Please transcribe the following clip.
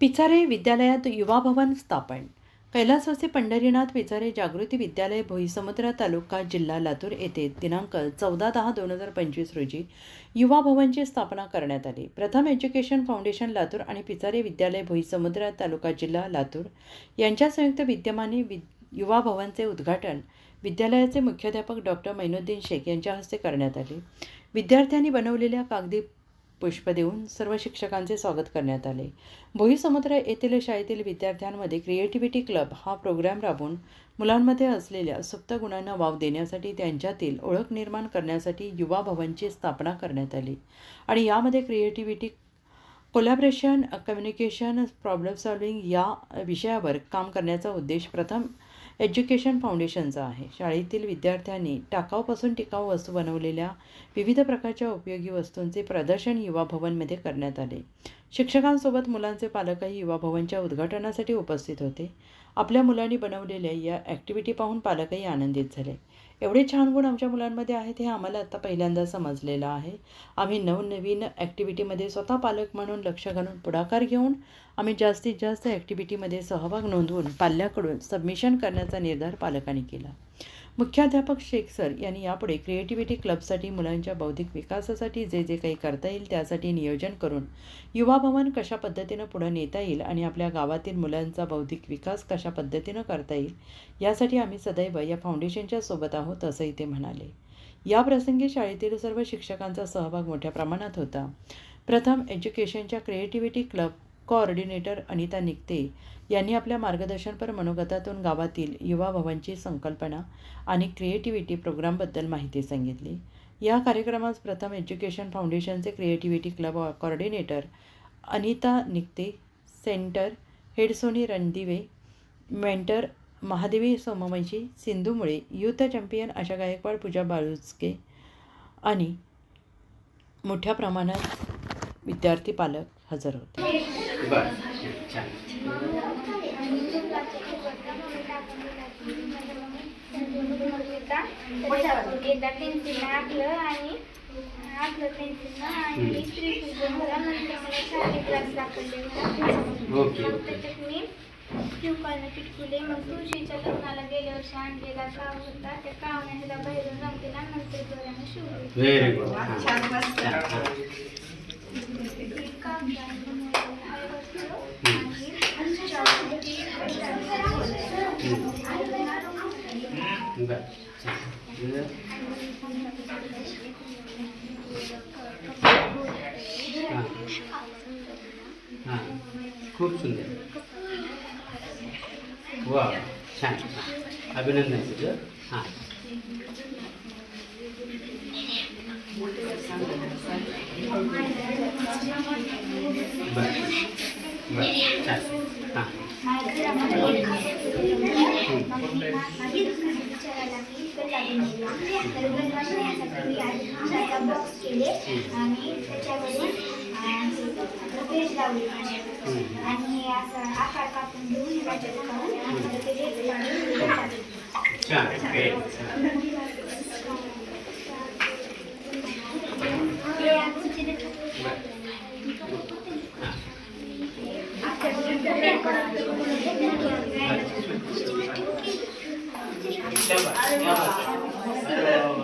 पिचारे विद्यालयात युवा भवन स्थापन. कैलासवासी पंढरीनाथ पिचारे जागृती विद्यालय भोईसमुद्र तालुका जिल्हा लातूर येथे दिनांक चौदा दहा दोन हजार पंचवीस रोजी युवा भवनची स्थापना करण्यात आली. प्रथम एज्युकेशन फाउंडेशन लातूर आणि पिचारे विद्यालय भोईसमुद्र तालुका जिल्हा लातूर यांच्या संयुक्त विद्यमाने वि युवा भवनचे उद्घाटन विद्यालयाचे मुख्याध्यापक डॉक्टर मैनुद्दीन शेख यांच्या हस्ते करण्यात आले. विद्यार्थ्यांनी बनवलेल्या कागदी पुष्प देऊन सर्व शिक्षकांचे स्वागत करण्यात आले. भोई समुद्र येथील शाळेतील विद्यार्थ्यांमध्ये क्रिएटिव्हिटी क्लब हा प्रोग्राम राबवून मुलांमध्ये असलेल्या सुप्त गुणांना वाव देण्यासाठी त्यांच्यातील ओळख निर्माण करण्यासाठी युवा भवनची स्थापना करण्यात आली. आणि यामध्ये creativity collaboration communication problem solving या विषयावर काम करण्याचा उद्देश प्रथम एज्युकेशन फाउंडेशनचा आहे. शाळेतील विद्यार्थ्यांनी टाकाऊपासून टिकाऊ वस्तू बनवलेल्या विविध प्रकारच्या उपयोगी वस्तूंचे प्रदर्शन युवा भवनमध्ये करण्यात आले. शिक्षकांसोबत मुलांचे पालकही युवा भवनच्या उद्घाटनासाठी उपस्थित होते. आपल्या मुलांनी बनवलेल्या या ॲक्टिव्हिटी पाहून पालकही आनंदित झाले. एवढे छान गुण आमच्या मुलांमध्ये आहेत हे आम्हाला आता पहिल्यांदा समजलेलं आहे. आम्ही नवनवीन ॲक्टिव्हिटीमध्ये स्वतः पालक म्हणून लक्ष घालून पुढाकार घेऊन आम्ही जास्तीत जास्त ॲक्टिव्हिटीमध्ये सहभाग नोंदवून पाल्याकडून सबमिशन करण्याचा निर्धार पालकांनी केला. मुख्याध्यापक शेख सर यांनी यापुढे क्रिएटिव्हिटी क्लबसाठी मुलांच्या बौद्धिक विकासासाठी जे जे काही करता येईल त्यासाठी नियोजन करून युवा भवन कशा पद्धतीनं पुढं नेता येईल आणि आपल्या गावातील मुलांचा बौद्धिक विकास कशा पद्धतीनं करता येईल यासाठी आम्ही सदैव या फाउंडेशनच्या सोबत आहोत असंही ते म्हणाले. या प्रसंगी शाळेतील सर्व शिक्षकांचा सहभाग मोठ्या प्रमाणात होता. Pratham एज्युकेशनच्या creativity club coordinator Anita Nikte यांनी आपल्या मार्गदर्शनपर मनोगतातून गावातील युवा भवनची संकल्पना आणि क्रिएटिव्हिटी प्रोग्रामबद्दल माहिती सांगितली. या कार्यक्रमास प्रथम एज्युकेशन फाउंडेशनचे creativity club coordinator Anita Nikte center हेडसोनी Randive mentor Mahadevi Somvanshi सिंधूमुळे युथ चॅम्पियन आशा गायकवाड पूजा बाळुजके आणि मोठ्या प्रमाणात विद्यार्थी पालक हजर होते. बर छान एकदा पेन्सिल आखलं आणि आखलं पेन्सिल आणि त्रिशूल मला नंतर मला शाळेत क्लास दाखवले ओके त्याच्यात मी शिवकाळनं पिटकुले मग तुळशीच्या लग्नाला गेल्या वर्षी आणलेला काव होता त्या कावने ह्याला बाहेरून रंगलेला नंतर दोऱ्यानं शिवले व्हेरी गुड छान कागदाने बनवलेलं आहे वस्तू आणि चॉकलेटी बर हां हां खूप सुंदर वा छान अभिनंदन तुझं हां बर बर छान हां बॉक्स केले आणि त्याच्यावरून पेज लावली आणि असं आकार कापून घेऊन त्याच्यात ते रेट